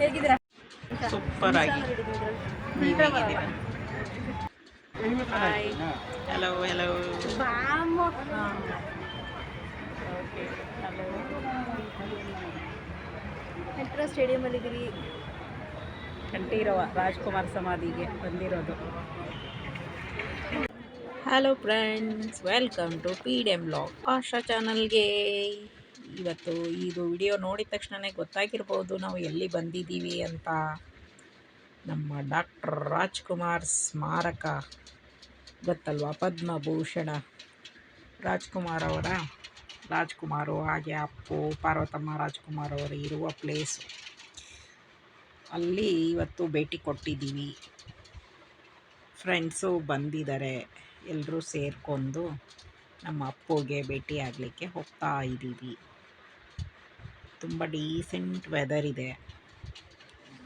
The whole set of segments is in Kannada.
ಹೇಗಿದ್ದೀರಾ? ಸೂಪರ್ ಆಗಿ hello hello okay hello metro ಸ್ಟೇಡಿಯಮಲ್ಲಿ ಇದ್ದೀವಿ ಕಂಠೀರವ ರಾಜ್ಕುಮಾರ್ ಸಮಾಧಿಗೆ ಬಂದಿರೋದು. Hello friends welcome to P D M blog Asha ಚಾನಲ್ಗೆ ಇವತ್ತು ಇದು ವಿಡಿಯೋ ನೋಡಿದ ತಕ್ಷಣವೇ ಗೊತ್ತಾಗಿರ್ಬೋದು ನಾವು ಎಲ್ಲಿ ಬಂದಿದ್ದೀವಿ ಅಂತ. ನಮ್ಮ ಡಾಕ್ಟರ್ ರಾಜ್ಕುಮಾರ್ ಸ್ಮಾರಕ. ಗೊತ್ತಲ್ವಾ? ಪದ್ಮಭೂಷಣ. ರಾಜ್ಕುಮಾರ್ ಅವರ? ರಾಜ್ಕುಮಾರು, ಹಾಗೆ ಅಪ್ಪು, ಪಾರ್ವತಮ್ಮ ರಾಜ್ಕುಮಾರ್ ಅವರು ಇರುವ ಪ್ಲೇಸು ಅಲ್ಲಿ ಇವತ್ತು ಭೇಟಿ ಕೊಟ್ಟಿದ್ದೀವಿ. ಫ್ರೆಂಡ್ಸು ಬಂದಿದ್ದಾರೆ. ಎಲ್ಲರೂ ಸೇರಿಕೊಂಡು ನಮ್ಮ ಅಪ್ಪುಗೆ ಭೇಟಿ ಆಗಲಿಕ್ಕೆ ಹೋಗ್ತಾ ಇದ್ದೀವಿ. ತುಂಬ ಡೀಸೆಂಟ್ ವೆದರ್ ಇದೆ.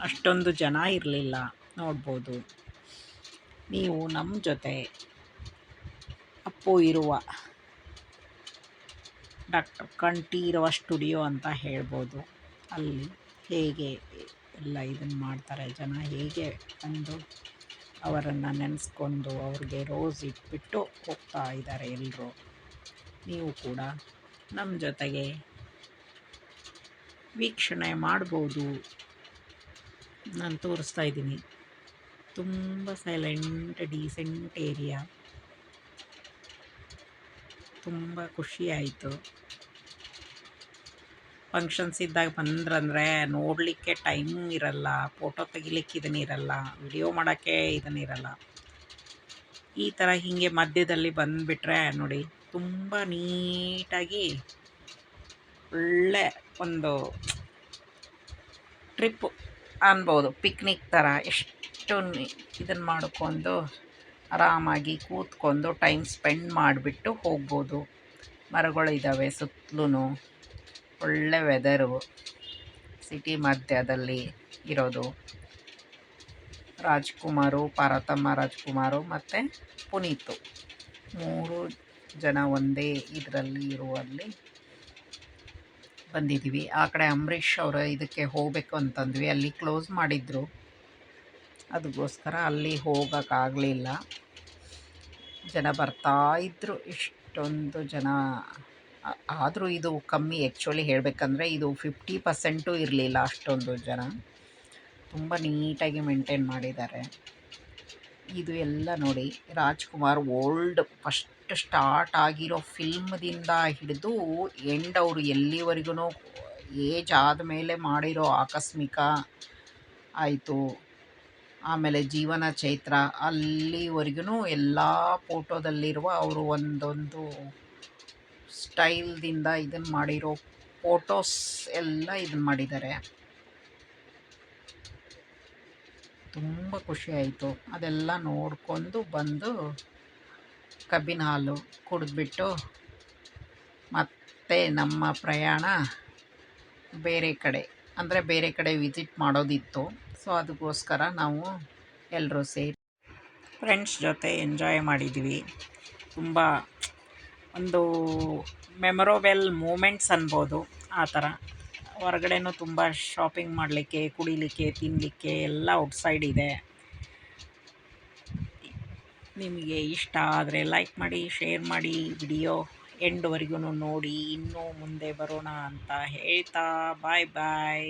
ಅಷ್ಟೊಂದು ಜನ ಇರಲಿಲ್ಲ, ನೋಡ್ಬೋದು. ನೀವು ನಮ್ಮ ಜೊತೆ ಅಪ್ಪು ಇರುವ ಡಾಕ್ಟರ್ ಇರುವ ಸ್ಟುಡಿಯೋ ಅಂತ ಹೇಳ್ಬೋದು. ಅಲ್ಲಿ ಹೇಗೆ ಎಲ್ಲ ಇದನ್ನು ಮಾಡ್ತಾರೆ, ಜನ ಹೇಗೆ ಬಂದು ಅವರನ್ನು ನೆನೆಸ್ಕೊಂಡು ಅವ್ರಿಗೆ ರೋಸ್ ಇಟ್ಬಿಟ್ಟು ಹೋಗ್ತಾ ಇದ್ದಾರೆ ಎಲ್ಲರೂ ನೀವು ಕೂಡ ನಮ್ಮ ಜೊತೆಗೆ ವೀಕ್ಷಣೆ ಮಾಡ್ಬೋದು. ನಾನು ತೋರಿಸ್ತಾ ಇದ್ದೀನಿ. ತುಂಬ ಸೈಲೆಂಟ್ ಡೀಸೆಂಟ್ ಏರಿಯಾ ತುಂಬ ಖುಷಿಯಾಯಿತು ಫಂಕ್ಷನ್ಸ್ ಇದ್ದಾಗ ಬಂದ್ರಂದರೆ ನೋಡಲಿಕ್ಕೆ ಟೈಮ್ ಇರಲ್ಲ ಫೋಟೋ ತೆಗಿಲಿಕ್ಕೆ ಇದನ್ನಿರಲ್ಲ ವಿಡಿಯೋ ಮಾಡೋಕ್ಕೆ ಇದನ್ನಿರಲ್ಲ ಈ ಥರ ಹೀಗೆ ಮಧ್ಯದಲ್ಲಿ ಬಂದುಬಿಟ್ರೆ ನೋಡಿ, ತುಂಬ ನೀಟಾಗಿ ಒಳ್ಳೆ ಒಂದು ಟ್ರಿಪ್ಪು ಅನ್ಬೋದು. ಪಿಕ್ನಿಕ್ ಥರ ಎಷ್ಟು ಇದನ್ನು ಮಾಡ್ಕೊಂಡು ಆರಾಮಾಗಿ ಕೂತ್ಕೊಂಡು ಟೈಮ್ ಸ್ಪೆಂಡ್ ಮಾಡಿಬಿಟ್ಟು ಹೋಗ್ಬೋದು. ಮರಗಳಿದ್ದಾವೆ ಸುತ್ತಲೂ ಒಳ್ಳೆ ವೆದರು. ಸಿಟಿ ಮಧ್ಯದಲ್ಲಿ ಇರೋದು. ರಾಜ್ಕುಮಾರು, ಪಾರತಮ್ಮ ರಾಜ್ಕುಮಾರು ಮತ್ತು ಪುನೀತು. ಮೂರು ಜನ ಒಂದೇ ಇದರಲ್ಲಿ ಇರುವಲ್ಲಿ ಬಂದಿದ್ದೀವಿ. ಆ ಕಡೆ ಅಂಬರೀಷ್ ಅವರು ಇದಕ್ಕೆ ಹೋಗಬೇಕು ಅಂತಂದ್ವಿ. ಅಲ್ಲಿ ಕ್ಲೋಸ್ ಮಾಡಿದ್ರು. ಅದಕ್ಕೋಸ್ಕರ ಅಲ್ಲಿ ಹೋಗೋಕ್ಕಾಗಲಿಲ್ಲ ಜನ ಬರ್ತಾ ಇದ್ದರು ಇಷ್ಟೊಂದು ಜನ ಆದರೂ ಇದು ಕಮ್ಮಿ. ಆ್ಯಕ್ಚುಲಿ ಹೇಳಬೇಕಂದ್ರೆ ಇದು ಫಿಫ್ಟಿ ಪರ್ಸೆಂಟು ಇರಲಿಲ್ಲ ಅಷ್ಟೊಂದು ಜನ. ತುಂಬ ನೀಟಾಗಿ ಮೇಂಟೈನ್ ಮಾಡಿದ್ದಾರೆ. ಇದು ಎಲ್ಲ ನೋಡಿ, ರಾಜ್ಕುಮಾರ್ ಓಲ್ಡ್ ಫಸ್ಟ್ ಸ್ಟಾರ್ಟ್ ಆಗಿರೋ ಫಿಲ್ಮ್ದಿಂದ ಹಿಡಿದು ಎಂಡ್ ಅವರು ಎಲ್ಲಿವರೆಗೂ ಏಜ್ ಆದಮೇಲೆ ಮಾಡಿರೋ ಆಕಸ್ಮಿಕ ಆಯಿತು. ಆಮೇಲೆ ಜೀವನ ಚೈತ್ರ ಅಲ್ಲಿವರೆಗೂ ಎಲ್ಲ ಫೋಟೋದಲ್ಲಿರುವ ಅವರು ಒಂದೊಂದು ಸ್ಟೈಲ್ದಿಂದ ಇದನ್ನು ಮಾಡಿರೋ ಫೋಟೋಸ್ ಎಲ್ಲ ಇದನ್ನು ಮಾಡಿದ್ದಾರೆ. ತುಂಬ ಖುಷಿ ಆಯಿತು. ಅದೆಲ್ಲ ನೋಡಿಕೊಂಡು ಬಂದು ಕಬ್ಬಿನ ಹಾಲು ಕುಡಿದ್ಬಿಟ್ಟು ಮತ್ತೆ ನಮ್ಮ ಪ್ರಯಾಣ ಬೇರೆ ಕಡೆ, ಅಂದರೆ ಬೇರೆ ಕಡೆ ವಿಸಿಟ್ ಮಾಡೋದಿತ್ತು. ಸೊ ಅದಕ್ಕೋಸ್ಕರ ನಾವು ಎಲ್ಲರೂ ಸೇರಿ ಫ್ರೆಂಡ್ಸ್ ಜೊತೆ ಎಂಜಾಯ್ ಮಾಡಿದ್ವಿ. ತುಂಬ ಒಂದು ಮೆಮೊರಬಲ್ ಮೂಮೆಂಟ್ಸ್ ಅನ್ಬೋದು ಆ ಥರ. ಹೊರಗಡೆನೂ ತುಂಬ ಶಾಪಿಂಗ್ ಮಾಡಲಿಕ್ಕೆ, ಕುಡಿಲಿಕ್ಕೆ ತಿನ್ನಲಿಕ್ಕೆ ಎಲ್ಲ ಔಟ್ಸೈಡ್ ಇದೆ. ನಿಮಗೆ ಇಷ್ಟ ಆದರೆ ಲೈಕ್ ಮಾಡಿ ಶೇರ್ ಮಾಡಿ ವಿಡಿಯೋ ಎಂಡ್ವರೆಗೂ ನೋಡಿ, ಇನ್ನೂ ಮುಂದೆ ಬರೋಣ ಅಂತ ಹೇಳ್ತಾ ಬಾಯ್ ಬಾಯ್